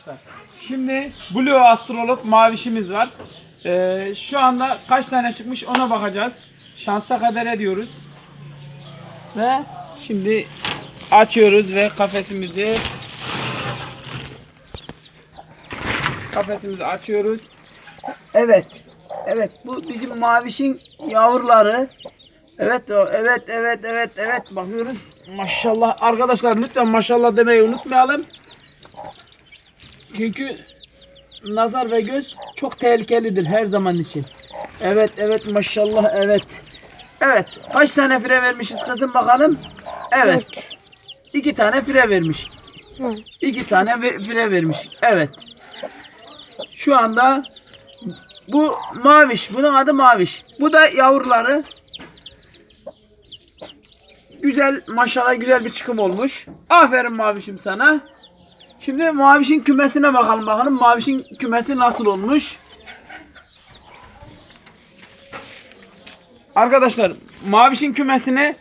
arkadaşlar. Şimdi Blue Astrolog mavişimiz var. Ee, şu anda kaç tane çıkmış ona bakacağız. Şansa kadere diyoruz. Ve şimdi açıyoruz ve kafesimizi kafesimizi açıyoruz. Evet. Evet bu bizim mavişin yavruları. Evet o evet evet evet evet bakıyoruz. Maşallah arkadaşlar lütfen maşallah demeyi unutmayalım. Çünkü nazar ve göz çok tehlikelidir her zaman için. Evet evet maşallah evet. Evet kaç tane fire vermişiz kızım bakalım. Evet. İki tane fire vermiş. İki tane fire vermiş. Evet. Şu anda bu maviş. Bunun adı maviş. Bu da yavruları. Güzel maşallah güzel bir çıkım olmuş. Aferin mavişim sana. Şimdi mavişin kümesine bakalım bakalım. Mavişin kümesi nasıl olmuş? Arkadaşlar Maviş'in kümesini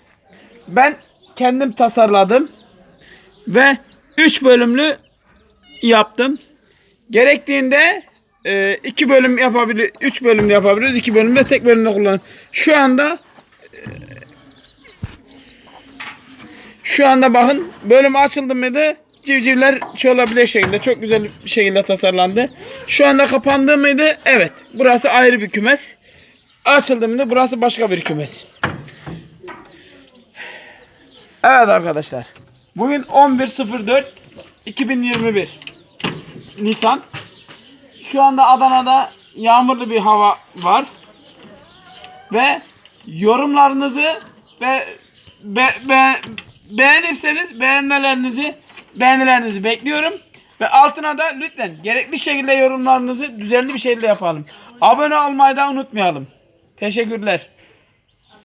ben kendim tasarladım. Ve 3 bölümlü yaptım. Gerektiğinde 2 bölüm yapabilir, 3 bölüm yapabiliriz. 2 bölümde tek bölümde kullan. Şu anda e, şu anda bakın bölüm açıldı mıydı? Civcivler şey olabilir şekilde çok güzel bir şekilde tasarlandı. Şu anda kapandı mıydı? Evet. Burası ayrı bir kümes. Açıldığında burası başka bir kümes. Evet arkadaşlar. Bugün 11.04 2021 Nisan. Şu anda Adana'da yağmurlu bir hava var. Ve yorumlarınızı ve be, be- beğenirseniz beğenmelerinizi beğenilerinizi bekliyorum. Ve altına da lütfen gerekli şekilde yorumlarınızı düzenli bir şekilde yapalım. Abone olmayı da unutmayalım. Teşekkürler.